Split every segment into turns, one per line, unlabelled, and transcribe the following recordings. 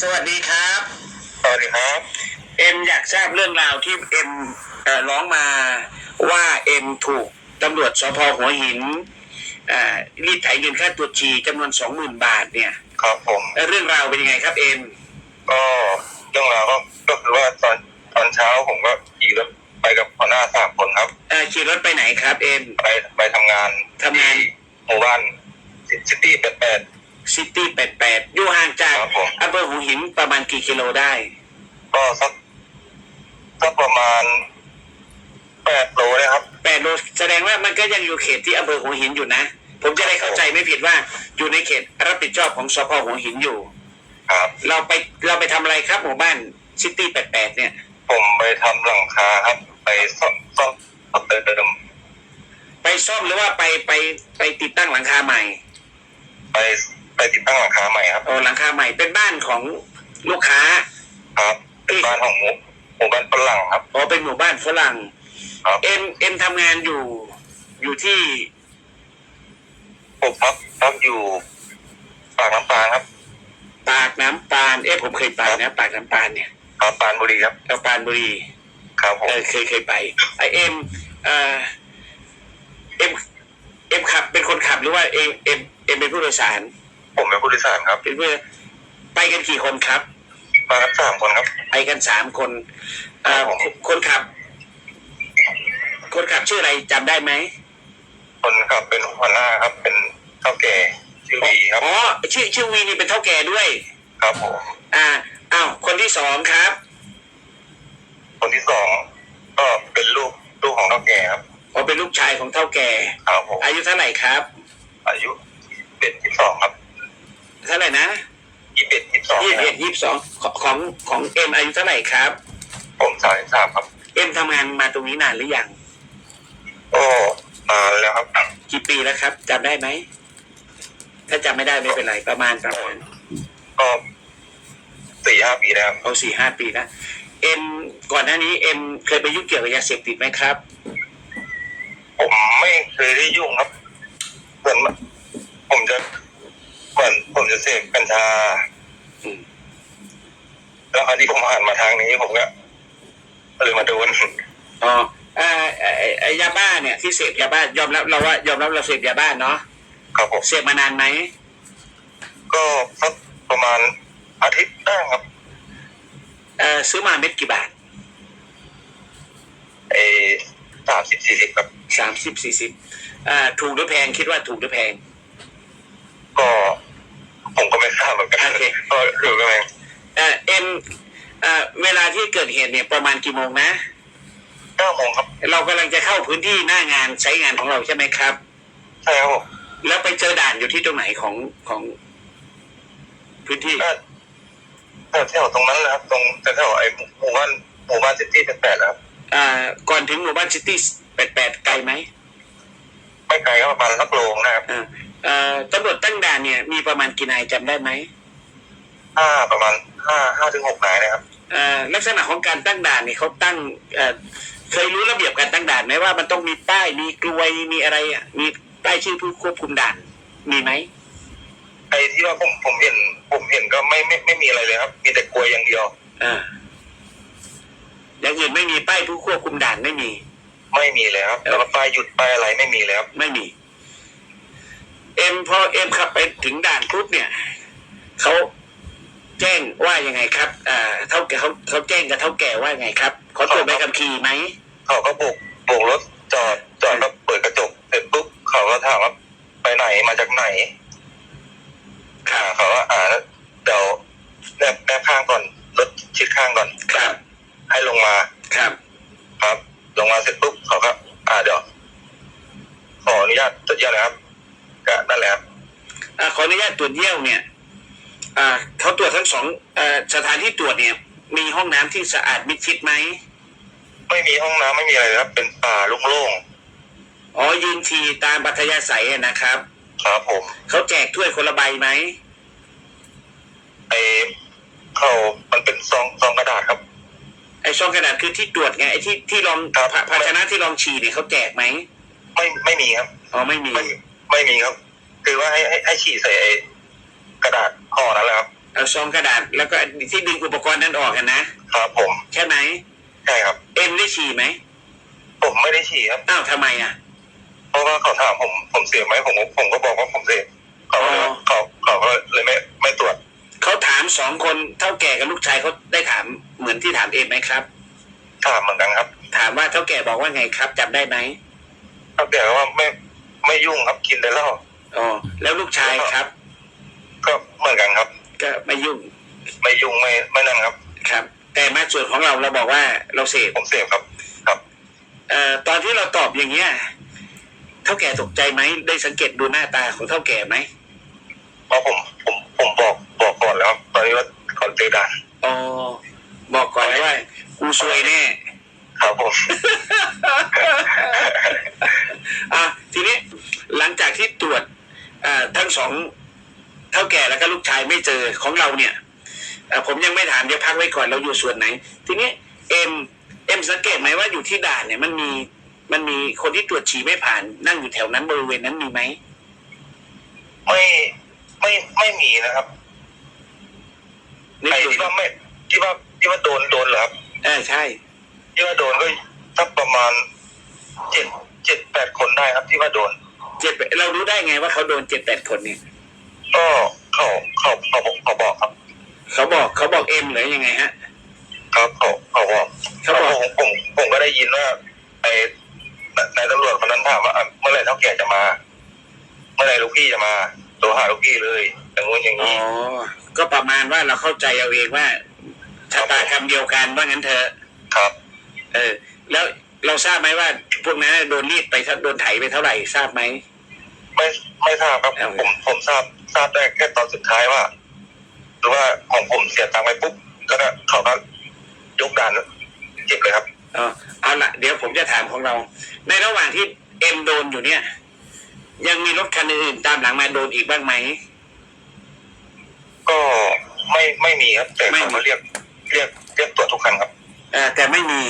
สวัสดีครับ
สวัสดีครับ
เอ็มอยากทราบเรื่องราวที่เอ็มเอ่อร้องมาว่าเอ็มถูกตำรวจสพหัวหินเอ่อรีดไถเงินค่าตรวจฉี่จำนวนสองหมื่นบาทเนี่ย
ครับผม
เอ่อเรื่องราวเป็นยังไงครับเอ็ม
ก็เรื่องราวก็ก็คือว่าตอนตอนเช้าผมก็ขี่รถไปกับหัวหน้าสามคนครับ
เอ่อขี่รถไปไหนครับเอ็ม
ไปไปทำงาน
ทำงาน
ที่หมู่บ้านซิตี้แปดแปด
ซิตี้แปดแปดอยู่ห่างจาก หัวหินประมาณกี่กิโลได้
ก็สักสักประมาณแปดโลนะครับ
แปดโลแสดงว่ามันก็ยังอยู่เขตที่อำเภอหัวหินอยู่นะ ผมจะได้เข้าใจไม่ผิดว่าอยู่ในเขตรับผิดชอบของสพหัวหินอยู่
ครับ
เราไปเราไปทำอะไรครับหมู่บ้านซิตี้แปดแปดเนี่ย
ผมไปทำหลังคาครับ ไปซ่อมซ่อมซ่อมเติม
ไปซ่อมหรือว่าไปไปไปติดตั้งหลังคาใหม่
ไปไปติดตั้งหลังคาใหม่ครับ
โอ้หลังคาใหม่เป็นบ้าน ของลูกค้า
ครับ เป็นบ้านของหมู่หมู่บ้านฝรั่งครับ
อ๋อเป็นหมู่บ้านฝรั่ง
ครับ
เอ็มเอ็มทำงานอยู่อยู่ที่
ผมพักพักอยู่ปากน้ำปานครับ
ปากน้ำปานเอ๊ะผมเคยไปนะปากน้ำปานเนี่ย
ครับปานบุรีครับ
แถวปานบุรี
ครับผม
เออเคยเคยไปไอเอ็มเออเอ็มเอ็มขับเป็นคนขับหรือว่าเอ็มเอ็มเอ็มเป็นผู้โดยสาร
ผมเป็นผู้โดยสารครับ
เป็นเพื่อ ไปกันกี่คนครับ
มากันสามคนครับ
ไปกันสามคนเอ่อ
ครับผม
คนขับ คนขับชื่ออะไรจำได้ไหม
คนขับเป็นหัวหน้าครับ เป็นเท่าแก่ชื่อวีครับ
อ๋อชื่อชื่อวีนี่เป็นเท่าแก่ด้วย
ครับผม
อ่าอ้าวคนที่สองครับ
คนที่สองก็เป็นลูกลูกของเท่าแก่ครับ
อ๋อเป็นลูกชายของเท่าแก่
ครับผม
อายุเท่าไหร่ครับ
อายุเป็นยี่สิบสองครับ
เท่าไหร่นะ
ยี่ สิบเอ็ดยี่สิบสอง
ยี่สิบเอ็ดยี่สิบสองของของเอ็มอายุเท่าไหร่ครับ
ผมสายสามครับ
เอ็มทำงานมาตรงนี้นานหรือยัง
ก็นานแล้วครับ
กี่ปีแล้วครับจำได้ไหม ถ้าจำไม่ได้ไม่เป็นไรประมาณประมาณ
ก็สี่ห้าปีแล้วครับ
เอาสี่ห้าปีนะเอ็มก่อนหน้านี้เอ็มเคยไปยุ่งเกี่ยวกับยาเสพติดไหมครับ
ผมไม่เคยได้ยุ่งครับเหมือนผมจะเหมือนผมจะเสพกัญชา
อืม
แล้วคราวนี้ผมหันมาทางนี้ผมก็เลยมาโดน
อ๋ออ่าไอ้ไอ้ไอ้ยาบ้าเนี่ยที่เสพยาบ้ายอมรับเราว่ายอมรับเราเสพยาบ้าเนาะ
ครับผม
เสพมานานไหม
ก็สักประมาณอาทิตย์ได้ครับ
เอ่อซื้อมาเม็ดกี่บาท
เอสามสิบสี่สิบครับ
สามสิบสี่สิบอ่าถูกหรือแพงคิดว่าถูกหรือแพง
ก็ผมก็ไม่ทราบเหมือนกัน
โอเค
ก็ดูกันเอง
เอ่อเอ็มเอ่อเวลาที่เกิดเหตุเนี่ยประมาณกี่โมงนะ
เก้าโมงครับ
เรากำลังจะเข้าพื้นที่หน้างานใช้งานของเราใช่ไหมครับ
ใช่ครับผม
แล้วไปเจอด่านอยู่ที่ตรงไหนของของ พื้นที่
ก็แถวตรงนั้นแหละครับ ตรงแถวไอ้หมู่บ้านหมู่บ้านซิตี้แปดๆนะครับ
อ่าก่อนถึงหมู่บ้านซิตี้แปดแปดไกลไหม
ไม่ไกลก็ประมาณสักโลงนะครับ
อ่าเอ่อตำรวจตั้งด่านเนี่ย มีประมาณกี่นายจำได้ไหม
ห้าประมาณห้าห้าถึงหกนายนะครับ
เอ่อลักษณะของการตั้งด่านเนี่ยเขาตั้งเอ่อเคยรู้ระเบียบการตั้งด่านไหมว่ามันต้องมีป้ายมีกลวยมีอะไรอะมีป้ายชื่อผู้ควบคุมด่านมีไหม
ไอ้ที่ว่าผมผมเห็น ผมเห็นก็ไม่ไม่ไม่มีอะไรเลยครับ มีแต่กลวยอย่างเดียว
อ่าอย่างอื่นไม่มีป้ายผู้ควบคุมด่านไม่มี
ไม่มีเลยครับแล้วก็ป้ายหยุดป้ายอะไรไม่มีเลยครับ
ไม่มี เอ็มพอเอ็มขับไปถึงด่านปุ๊บเนี่ยเขา แจ้งว่ายังไงครับอ่าเท่าแก่เขาเขาแจ้งกับเท่าแก่ว่ายังไงครับเขาตรวจใบขับขี่ไหม
เขาก็โบกโบกรถจอดจอดแล้วเปิดกระจกเสร็จปุ๊บเขาก็ถามว่าไปไหนมาจากไหน
ครับ
อ่าเขาว่าอ่าเดี๋ยวแนบแนบข้างก่อนรถชิดข้างก่อน
ครับ
ให้ลงมา
ครับ
ครับ ลงมาเสร็จปุ๊บเขาก็อ่าเดี๋ยวขออนุญาตตรวจเยี่ยวนะครับก็นั่นแหละครับ
อ่าขออนุญาตตรวจเยี่ยวเนี่ย อ่าเขาตรวจทั้งสองเอ่อสถานที่ตรวจเนี่ย มีห้องน้ำที่สะอาดมิดชิดไหม
ไม่มีห้องน้ำไม่มีอะไรเลยครับ เป็นป่าโล่ง
อ๋อยืนทีตามบัตยาศัยอะนะครับ
ๆครับผม
เขาแจกถ้วยคนละใบไหม
ไอเขามันเป็นซองซองกระดาษครับ
ไอ้ซองกระดาษคือที่ตรวจไงไอ้ที่ที่ลอง
ครับ
ภาภาชนะที่ลองฉี่เนี่ยเขาแจกไหม
ไม่ไม่มีครับ
อ๋อไม่มี
ไม่ไม่มีครับ คือว่าให้ให้ให้ฉี่ใส่ไอ้ กระดาษห่อนั่นแหละครับ
เอาซองกระดาษแล้วก็ที่ดึงอุปกรณ์นั้นออกกันนะครับ
ผม
ใช่ไหม
ใช่ครับ
เอ็มได้ฉี่ไหม
ผมไม่ได้ฉี่ครับ
อ้าวทำไมอะ
เพราะว่าเขาถามผมผมเสพไหมผมผมก็บอกว่าผมเสพเขาเลย
อ๋อ
เขาเขาก็เลยไม่ไม่ตรวจ
เขาถามสองคนเท่าแก่กับลูกชายเขาได้ถามเหมือนที่ถามเอ็มไหมครับ
ถามเหมือนกันครับ
ถามว่าเท่าแก่บอกว่าไงครับจำได้ไหม
เขาแกว่าไม่ไม่ยุ่งครับกินได้แล้ว
อ๋อแล้วลูกชายครับ
ก็เหมือนกันครับ
ก็ไม่ยุ่ง
ไม่ยุ่งไม่ไม่นั่นครับ
ครับ แต่มาส่วนของเราเราบอกว่าเราเสพ
ผมเสพครับ ครับ
เอ่อตอนที่เราตอบอย่างเงี้ยเท่าแก่ตกใจไหมได้สังเกตดูหน้าตาของเท่าแก่ไหม
เพราะผมผมผมบอกบอกก่อนแล้วครับตอนนี้ว่าก่อนเจอด่าน
อ๋อบอกก่อนเลยว่ากูซวยแน่
ครับผม
อะทีนี้หลังจากที่ตรวจอ่าทั้งสองเท่าแก่แล้วก็ลูกชายไม่เจอของเราเนี่ยอะผมยังไม่ถามเดี๋ยวพักไว้ก่อนเราอยู่ส่วนไหน ทีนี้เอ็มเอ็มสังเกตไหมว่าอยู่ที่ด่านเนี่ยมันมีมันมีคนที่ตรวจฉี่ไม่ผ่าน นั่งอยู่แถวนั้นบริเวณนั้นมีไหม
ไม่ไม่ไม่มีนะครับ
นี่
ไอ้
คือ
ที่ว่าไม่ที่ว่าที่ว่าโดนโดนเหรอครับ
เออใช่
ที่ว่าโดนก็สักประมาณเจ็ดเจ็ดแปดคนได้ครับที่ว่าโดน
เจ็ดเรารู้ได้ไงว่าเขาโดนเจ็ดแปดคนเนี่ย
ก็เขาเขาเขาบอกเขาบอกครับ
เขาบอกเขาบอกเอ็มหรือยังไงฮะ
ครับเขาเขาบอก
เขาบอก
ผมผมผมก็ได้ยินว่าไอ้นายตำรวจคนนั้นถามว่าอะเมื่อไหร่เท่าแก่จะมา เมื่อไหร่ลูกพี่จะมาโทรหาลูกพี่เลยอย่างงู้นอย่าง
อ๋อ
นี้
ก็ประมาณว่าเราเข้าใจเอาเองว่าชะตากรรมเดียวกันว่างั้นเถอะ
ครับ
เออ แล้วเราทราบไหมว่าพวกนั้นโดนรีดไปเท่าโดนไถไปเท่าไหร่ทราบไหม
ไม่ไม่ทราบครับ
เอา
ผมผมทราบทราบได้แค่ตอนสุดท้ายว่า หรือว่าของผมเสียตังค์ไปปุ๊บแล้วก็เขาก็ยกด่านเก็บเลยครับ
อ๋อเอาละเดี๋ยวผมจะถามของเรา ในระหว่างที่เอ็มโดนอยู่เนี่ย ยังมีรถคันอื่นๆตามหลังมาโดนอีกบ้างไหม
ก็ไม่ไม่มีครับ แต่
ไม่
เขา
มี
ก็เรียกเรียกเรียกตรวจทุกคันครับ
เออแต่ไม่มี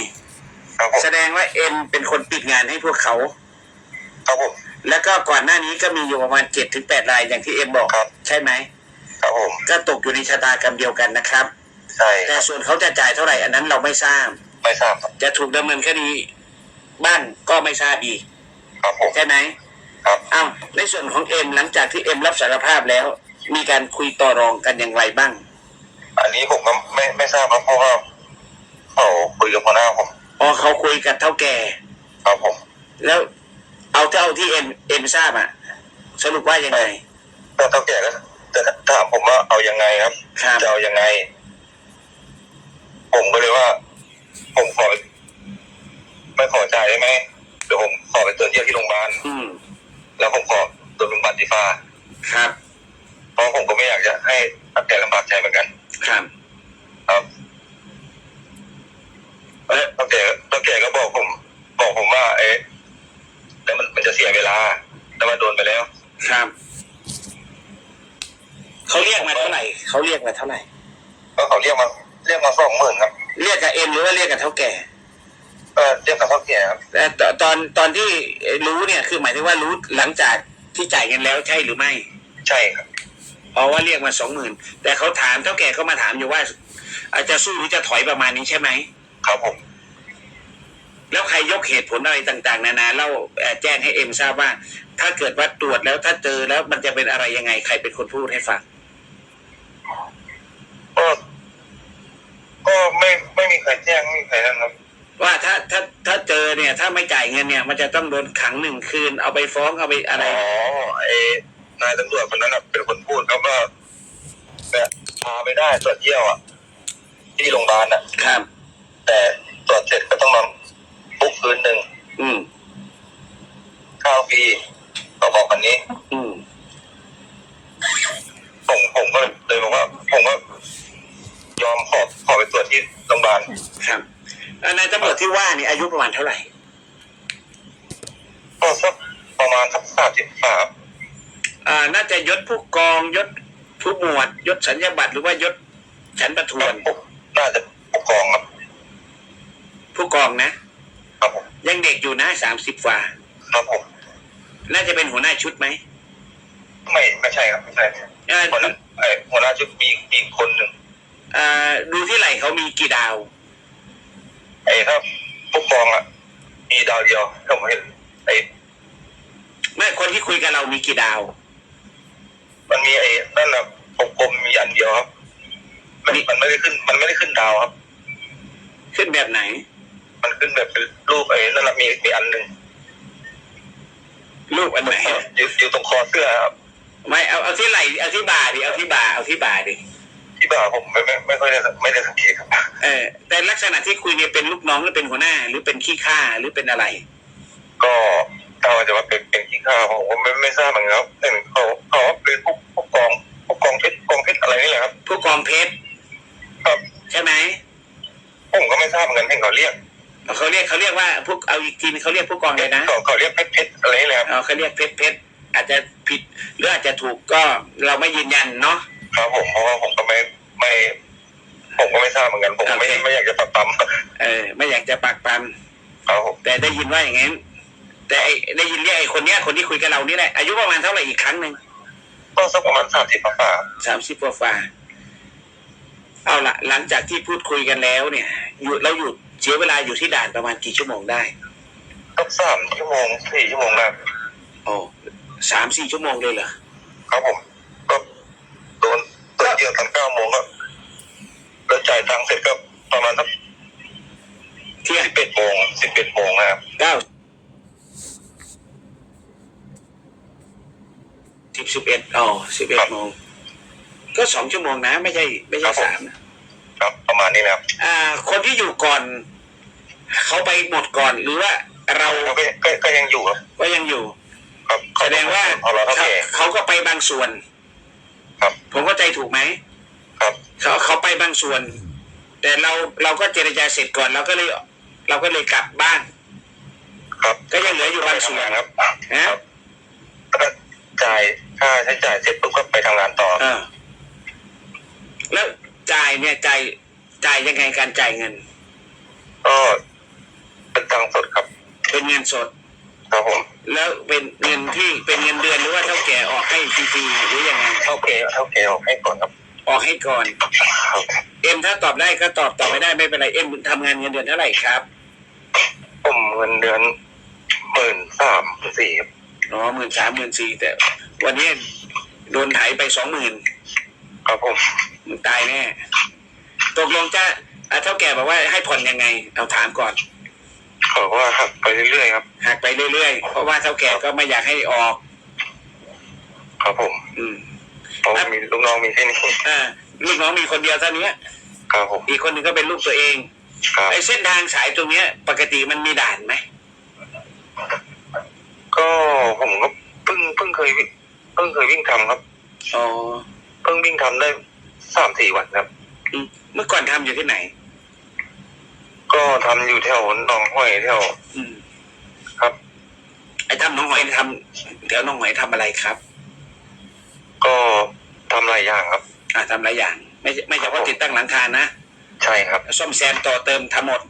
ครับผม
แสดงว่าเอ็มเป็นคนปิดงานให้พวกเขา
ครับผม
แล้วก็ก่อนหน้านี้ก็มีอยู่ประมาณเจ็ดถึงแปดรายอย่างที่เอ็มบอก
ครับ
ใช่ไหม
ครับผม
ก็ตกอยู่ในชะตากรรมเดียวกันนะครับ
ใช่
แต่ส่วนเขาจะจ่ายเท่าไหร่อันนั้นเราไม่ทราบ
ไม่ทราบครับ
จะถูกดำเนินคดีบ้างก็ไม่ทราบอีก
ครับผม
ใช่ไหม
ครับ
อ้าวในส่วนของเอ็มหลังจากที่เอ็มรับสารภาพแล้ว มีการคุยต่อรองกันอย่างไรบ้าง
อันนี้ผมก็ไม่ไม่ทราบครับเพราะว่าเขาคุยกับหัวหน้าผม
อ๋อเขาคุยกับเท่าแก่
ครับผม
แล้ว เอาเท่าที่เอ็มเอ็มทราบอะสรุปว่ายังไง
แต่เท่าแก่ก็จะถามผมว่าเอายังไงครับ
ครับ
จะเอายังไง ผมก็เลยว่า ผมขอไม่ขอจ่ายได้ไหมเดี๋ยวผมขอไปตรวจเยี่ยวที่โรงพยาบาล
อืม
แล้วผมขอตรวจเป็นบัตรดีฟ้า
ครับ
เพราะผมก็ไม่อยากจะให้ทัแก่ลำบากใจเหมือนกัน
ครับ
ครับ
เอ๊ะ
เท่าแก่เท่าแก่ก็บอกผม บอกผมว่า เอ๊ะ แล้วมันมันจะเสียเวลา แต่ว่าโดนไปแล้ว
ครับ เขาเรียกมาเท่าไหร่เขาเรียกมาเท่าไหร่
ก็เขาเรียกมาเรียกมาสองหมื่นครับ
เรียกกับเอ็มหรือว่าเรียกกับเท่าแก่
ก็เรียกกับเท่าแก่ครับ
แต่ตตอนตอนที่รู้เนี่ยคือหมายถึงว่ารู้หลังจากที่จ่ายเงินแล้วใช่หรือไม่
ใช่ครับ
เพราะว่าเรียกมาสองหมื่นแต่เขาถามเท่าแก่เขามาถามอยู่ว่าอาจจะสู้หรือจะถอยประมาณนี้ใช่ไหม
ครับผม
แล้วใครยกเหตุผลอะไรต่างๆ นานาเล่าเอ่อแจ้งให้เอ็มทราบว่า ถ้าเกิดว่าตรวจแล้วถ้าเจอแล้วมันจะเป็นอะไรยังไง ใครเป็นคนพูดให้ฟัง
ก็ก็ไม่ไม่มีใครแจ้งไม่มีใครนั่นครับ
ว่าถ้าถ้าถ้าเจอเนี่ย ถ้าไม่จ่ายเงินเนี่ย มันจะต้องโดนขังหนึ่งคืน เอาไปฟ้องเอาไปอะไร
อ๋อไอ้นายตำรวจคนนั้นน่ะเป็นคนพูดครับว่าเนี่ยพาไปได้ตรวจเยี่ยวอะที่โรงพยาบาลอะ
ครับ
แต่ตรวจเสร็จก็ต้องนอนปุ๊บ คืนหนึ่ง
อืม
ข้าวฟรีเขาบอกวันนี้
อืม
ผมผมก็เลยบอกว่า ผมก็ยอมขอขอไปตรวจที่โรงพยาบาล
ครับอ่านายตำรวจที่ว่านี่อายุประมาณเท่าไหร่
ก็สักประมาณสักสามสิบสาม
อ่าน่าจะยศผู้กองยศผู้หมวดยศสัญญาบัตรหรือว่ายศชั้นประทวน
น่าจะปกครองครับ
ผู้กองนะ ครับ
ผม
ยังเด็กอยู่นะสามสิบกว่า
ครับผม
น่าจะเป็นหัวหน้าชุดไหม
ไม่ไม่ใช่ครับไม่ใช่
เอ่อ
คนนั้นไอ้หัวหน้าชุดมีมีคนหนึ่ง
อ่าดูที่ไหล่เขามีกี่ดาว
ไอ้ถ้าผู้กองอะ มีดาวเดียวผมเห็นไอ้
แม่คนที่คุยกับเรามีกี่ดาว
มันมีไอ้นั่นน่ะกลมๆมีอันเดียวครับมันมันไม่ได้ขึ้น มันไม่ได้ขึ้นดาวครับ
ขึ้นแบบไหน
มันขึ้นแบบเป็นรูปไอ้นั่นน่ะมีมีอันหนึ่ง
รูปอันไหน
อยู่อยู่ตรงคอเสื้อครับ
ไม่เอาเอาที่ไหล่เอาที่บ่าดิเอาที่บ่าเอาที่บ่าดิ
ที่บ่าผมไม่ไม่ไม่ค่อยได้ไม่ได้สังเกตครับ
เออแต่ลักษณะที่คุยเนี่ยเป็นลูกน้องหรือเป็นหัวหน้า หรือเป็นขี้ข้าหรือเป็นอะไร
ก็ถ้าว่าจะว่าเป็นเป็นขี้ข้าผมก็ไม่ไม่ทราบเหมือนกันครับเห็นเขาเขาว่าเป็นผู้ผู้กองผู้กองเพชรกองเพชรอะไรนี่แหละครับ
ผู้กองเพชร
ครับ
ใช่ไหม
ผมก็ไม่ทราบเหมือนกันเห็นเขาเรียก
เขาเรียกเขาเรียกว่าพวกเอาอีกทีนึงเขาเรียกผู้กองเลยนะ
เขาเขาเรียกเพชรเพชรอะไรนี่แหละครับ
เอาเขาเรียกเพชรเพชรอาจจะผิดหรืออาจจะถูกก็เราไม่ยืนยันเนาะ
ครับผมเพราะว่าผมก็ไม่ไม่ผมก็ไม่ทราบเหมือนกันผมไม่
โอเค
ไม่อยากจะปักปั๊ม
เออ ไม่อยากจะปากปัน
ครับผม
แต่ได้ยินว่าอย่างนั้นแต่ไอ้ได้ยินเรียกไอ้คนเนี้ยคนที่คุยกับเรานี่แหละอายุประมาณเท่าไหร่อีกครั้งหนึ่ง
ก็สักประมาณสามสิบฝ่า
สามสิบกว่าฝ่าเอาละหลังจากที่พูดคุยกันแล้วเนี่ยอยู่เราอยู่ เสียเวลาอยู่ที่ด่านประมาณกี่ชั่วโมงได้
สักสามชั่วโมงสี่ชั่วโมงนะ
โอ้สามสี่ชั่วโมงเลยเหรอ
ครับผมก็โดนโดนเดียวตอนเก้าโมงก็แล้วจ่ายตังค์เสร็จก็ประมาณสัก
เที่ยง
สิบเอ็ดโมงสิบเอ็ดโมงนะครับ
เก้าสิบสิบเอ็ดอ๋อสิบเอ็ดโมงก็สองชั่วโมงนะ ไม่ใช่ ไม่ใช่สามนะ
ครับประมาณนี้นะครับ
อ่า คนที่อยู่ก่อน เขาไปหมดก่อนหรือว่าเรา
ก็ก็ก็ยังอยู่ครับ
ก็ยังอยู่
ครับ
แสดงว่า
เอาละครับ
เขา
พี่
เขาก็ไปบางส่วน
ครับ
ผมเข้าใจถูกไหม
ครับ
เขาเขาไปบางส่วน แต่เราเราก็เจรจาเสร็จก่อนเราก็เลย เราก็เลยกลับบ้าน
ครับ
ก็ยังเหลืออยู่บางส่วน
ทำงานครับ
นะ
ครับก็จ่ายค่าใช้จ่ายเสร็จปุ๊บก็ไปทำงานต่อ
เออแล้วจ่ายเนี่ยจ่าย จ่ายยังไงการจ่ายเงิน
ก็เป็นตังค์สดครับ
เป็นเงินสด
ครับผม
แล้วเป็นเงินที่เป็นเงินเดือนหรือว่าเท่าแก่ออกให้ฟรีๆหรือยังไง
เท่าเกเท่าเกออกให้ก่อนครับ
ออกให้ก่อน
ครับ
เอ็มถ้าตอบได้ก็ตอบตอบไม่ได้ไม่เป็นไรเอ็มทำงานเงินเดือนเท่าไหร่ครับ
ผมเงินเดือนหมื่นสามสี่ครับ
อ๋อหมื่นสามหมื่นสี่แต่ วันนี้โดนไถไปสองหมื่น
ครับผม
มึงตายแน่ ตกลงจะอะเท่าแก่บอกว่าให้ผ่อนยังไงเอาถามก่อน
เขาว่าหักไปเรื่อยๆครับ
หักไปเรื่อยๆเพราะว่าเท่าแก่ก็ไม่อยากให้ออก
ครับผม
อืม
เพราะมีลูกน้องมีแค่นี้
อ่าลูกน้องมีคนเดียวเท่านี้
ครับผม
อีกคนหนึ่งก็เป็นลูกตัวเอง
ครับ
ไอ้เส้นทางสายตรงเนี้ย ปกติมันมีด่านไหม
ก็ผมก็เพิ่งเพิ่งเคยวิ่งเพิ่งเคยวิ่งทำครับ
อ๋อ
เพิ่งวิ่งทำได้สามสี่วันครับ
อืม เมื่อก่อนทำอยู่ที่ไหน
ก็ทำอยู่แถวหนองห้วยแถว
อืม
ครับ
ไอ้ทำน้องหอยทำเดี๋ยวน้องหอยทำอะไรครับ
ก็ทำหลายอย่างครับ
อ่าทำหลายอย่าง ไม่ใช่ไม่เฉพาะติดตั้งหลังคานะ
ใช่ครับ
ซ่อมแซมต่อเติมทำหมด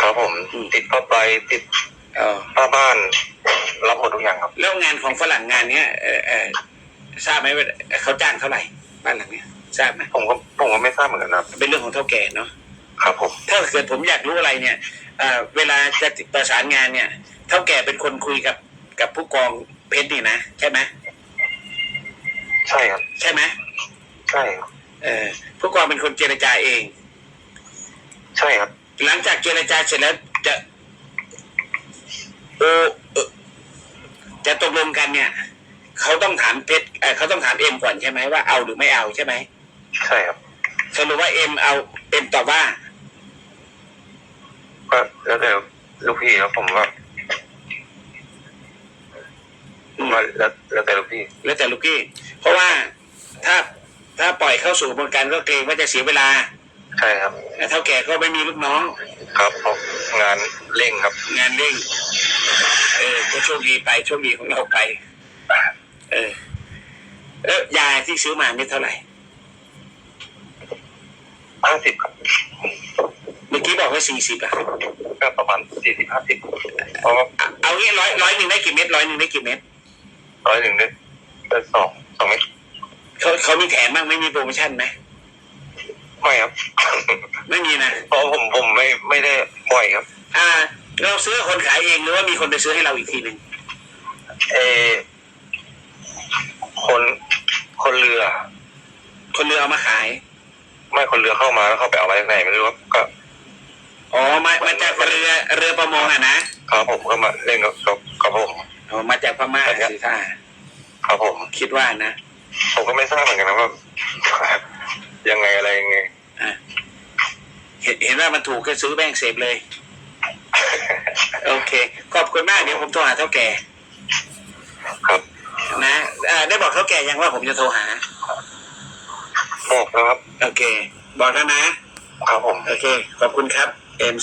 ครับผม
อืม
ติดผ้าใบติด
เออ
ผ้าบ้านรับหมดทุกอย่างครับ
แล้วงานของฝรั่งงานเนี้ยเออเออทราบไหมว่าเขาจ้างเท่าไหร่บ้านหลังเนี้ย ทราบไหม
ผมก็ผมก็ไม่ทราบเหมือนกันนะครับ
เป็นเรื่องของเท่าแก่เนาะ
ครับผม
ถ้าเกิดผมอยากรู้อะไรเนี่ยเอ่อเวลาจะประสานงานเนี่ย เท่าแก่เป็นคนคุยกับกับผู้กองเพชรนี่นะใช่ไหม
ใช่ครับ
ใช่ไหม
ใช่ครับ
เออผู้กองเป็นคนเจรจาเอง
ใช่ครับ
หลังจากเจรจาเสร็จแล้วจะโอเอ่อจะตกลงกันเนี่ย เขาต้องถามเพชรเอ่อเขาต้องถามเอ็มก่อนใช่ไหมว่าเอาหรือไม่เอาใช่ไหม
ใช่ครับ
สรุปว่าเอ็มเอาเอ็มตอบว่า
ก็แล้วแต่ลูกพี่ครับผมว่า
อืม
ว่าแล้วแล้วแต่ลูกพี่
แล้วแต่ลูกพี่เพราะว่าถ้าถ้าปล่อยเข้าสู่กระบวนการก็เกรงว่าจะเสียเวลา
ใช่ครับ
เท่าแก่ก็ไม่มีลูกน้อง
ครับเพราะงานเร่งครับ
งานเร่ง เออก็โชคดีไปโชคดีของเราไป เออ เออยาที่ซื้อมาเนี่ยเท่าไหร่
ห้าสิบครับ
เมื่อกี้บอกว่าสี่สิบอะ
ก็ประมาณสี่สิบห้าสิบเพราะว่า
เอาเอางี้ร้อยร้อยหนึ่งได้กี่เม็ดร้อยหนึ่งได้กี่เม็ด
ร้อยหนึ่งได้ได้สองสองเมตร
เขาเขาเขามีแถมบ้างไหม่มีโปรโมชั่นไหม
ไม่ครับ
ไม่มีนะ
เพราะผมผมไม่ไม่ได้บ่อยครับ
อ่า เราซื้อกับคนขายเองหรือว่ามีคนไปซื้อให้เราอีกทีหนึ่ง
เออคนคนเรือ
คนเรือเอามาขาย
ไม่คนเรือเข้ามาแล้วเขาไปเอาไว้ไหนไม่รู้ครับก็
อ๋อมามาจากเรือเรือประมงอะนะครับ
ผมก็มาเล่นกับกับกับผม
อ๋อมาจากพม่าสิท่า
ครับผม
คิดว่านะ
ผมก็ไม่ทราบเหมือนกันนะว่ายังไงอะไรยังไง
อะเห็นเห็นว่ามันถูกก็ซื้อแบงค์เสพเลย โอเค ขอบคุณมากเดี๋ยวผมโทรหาเท่าแก่
ครับ
นะอ่าได้บอกเท่าแก่ยังว่าผมจะโทรหา
บอกแล้ว ครับ
โอเค บอกแล้วนะ
ครับผม
โอเค ขอบคุณครับเอ็ม